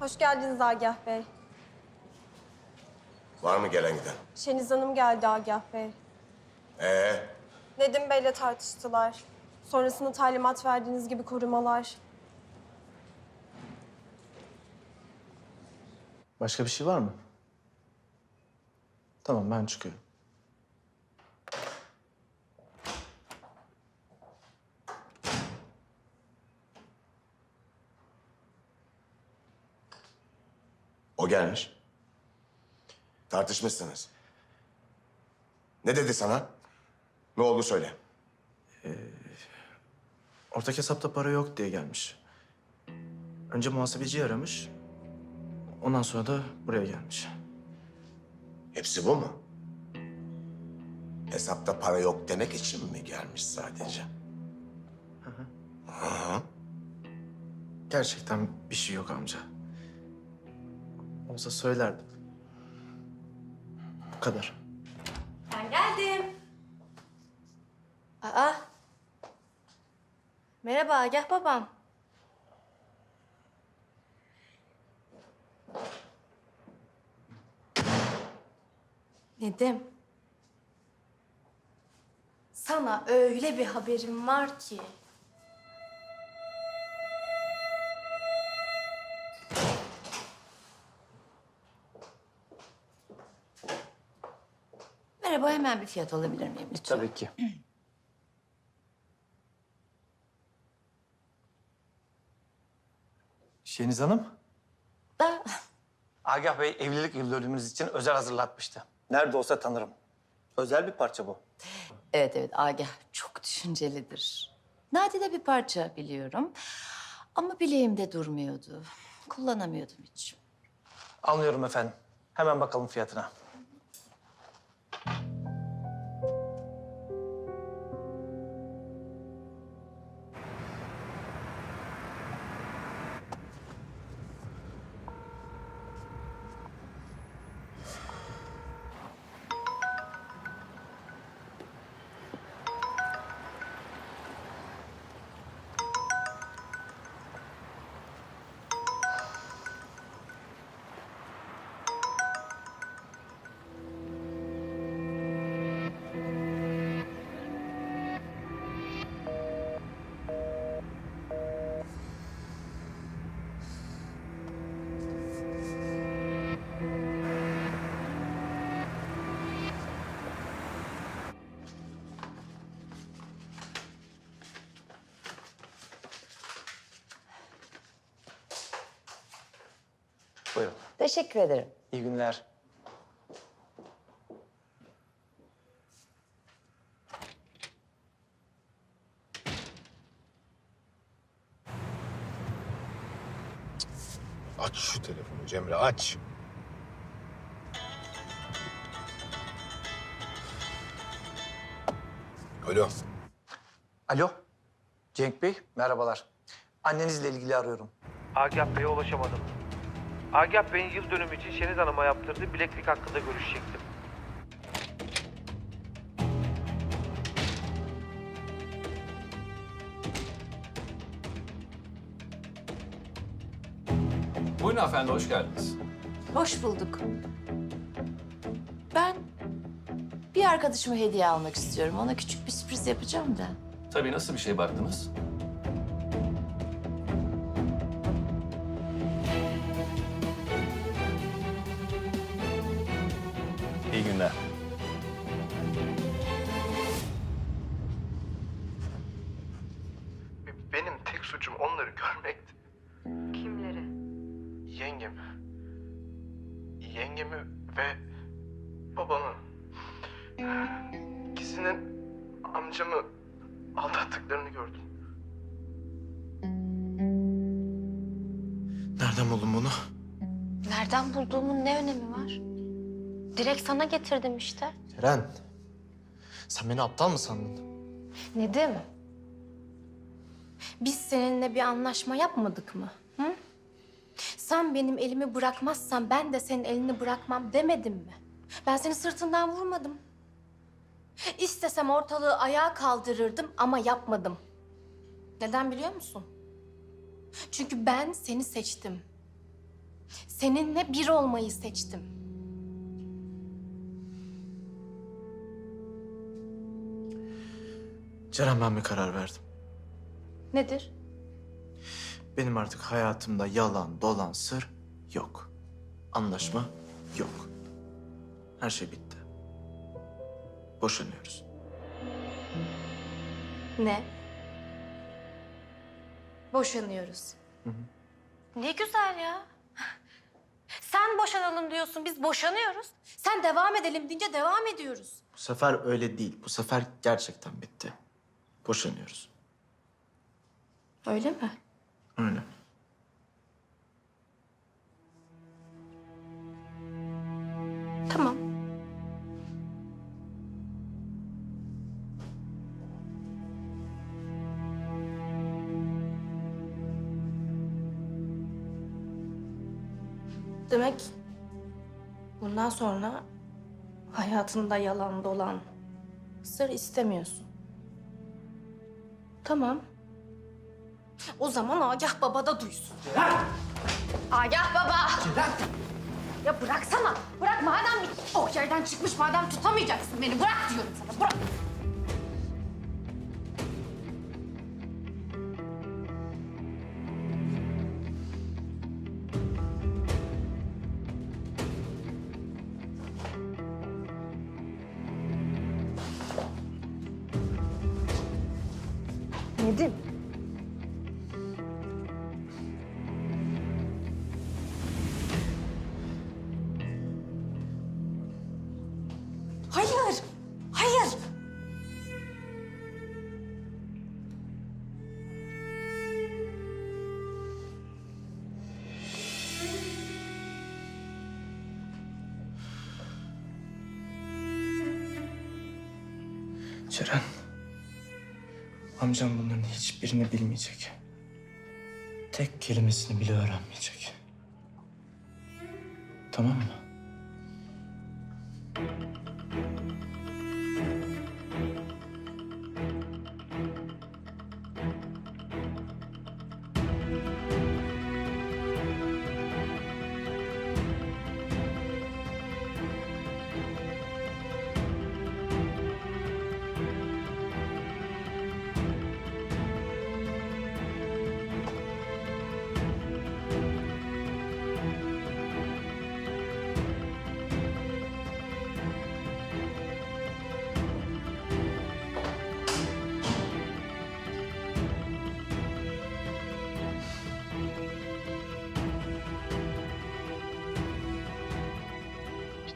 Hoş geldiniz Agah Bey. Var mı gelen giden? Şeniz Hanım geldi Agah Bey. Ee, Nedim Bey'le tartıştılar. Sonrasında talimat verdiğiniz gibi korumalar. Başka bir şey var mı? Tamam ben çıkıyorum. O gelmiş. Tartışmışsınız. Ne dedi sana? Ne oldu söyle. Ortak hesapta para yok diye gelmiş. Önce muhasebeciyi aramış. Ondan sonra da buraya gelmiş. Hepsi bu mu? Hesapta para yok demek için mi gelmiş sadece? Gerçekten bir şey yok amca. Olsa söylerdim. Bu kadar. Ben geldim. Aa. Merhaba Agah babam. Nedim. Sana öyle bir haberim var ki. Merhaba, hemen bir fiyat alabilir miyim lütfen? Tabii ki. Şeniz Hanım? Da, Agah Bey evlilik yıl dönümümüz için özel hazırlatmıştı. Nerede olsa tanırım. Özel bir parça bu. Evet evet Agah çok düşüncelidir. Nadide bir parça biliyorum. Ama bileğimde durmuyordu. Kullanamıyordum hiç. Anlıyorum efendim. Hemen bakalım fiyatına. Buyurun. Teşekkür ederim. İyi günler. Aç şu telefonu Cemre aç. Alo. Alo. Cenk Bey, merhabalar. Annenizle ilgili arıyorum. Agah Bey'e ulaşamadım. Agah Bey'in yıl dönümü için Şeniz Hanım'a yaptırdığı bileklik hakkında görüşecektim. Buyurun efendim, hoş geldiniz. Hoş bulduk. Ben bir arkadaşıma hediye almak istiyorum. Ona küçük bir sürpriz yapacağım da. Tabii nasıl bir şey baktınız? İyi günler. Benim tek suçum onları görmekti. Kimleri? Yengemi. Yengemi ve babamı. İkisinin amcamı aldattıklarını gördüm. Nereden buldun bunu? Nereden bulduğumun ne önemi var? Direkt sana getirdim işte. Ceren. Sen beni aptal mı sandın? Nedim? Biz seninle bir anlaşma yapmadık mı? Hı? Sen benim elimi bırakmazsan ben de senin elini bırakmam demedim mi? Ben seni sırtından vurmadım. İstesem ortalığı ayağa kaldırırdım ama yapmadım. Neden biliyor musun? Çünkü ben seni seçtim. Seninle bir olmayı seçtim. Ceren ben bir karar verdim. Nedir? Benim artık hayatımda yalan, dolan, sır yok. Anlaşma yok. Her şey bitti. Boşanıyoruz. Ne? Boşanıyoruz. Ne güzel ya. Sen boşanalım diyorsun, biz boşanıyoruz. Sen devam edelim deyince devam ediyoruz. Bu sefer öyle değil. Bu sefer gerçekten bitti. Boşanıyoruz. Öyle mi? Öyle. Tamam. Demek bundan sonra hayatında yalan dolan sır istemiyorsun. Tamam. O zaman Agah Baba da duysun. Agah Baba! Ya bıraksana. Bırak madem ok yerden çıkmış madem tutamayacaksın beni. Bırak diyorum sana. Bırak. Nedim. Hayır. Hayır. Ceren. Amcam bunların hiçbirini bilmeyecek. Tek kelimesini bile öğrenmeyecek. Tamam mı?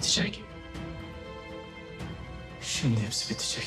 Bitecek. Şimdi hepsi bitecek.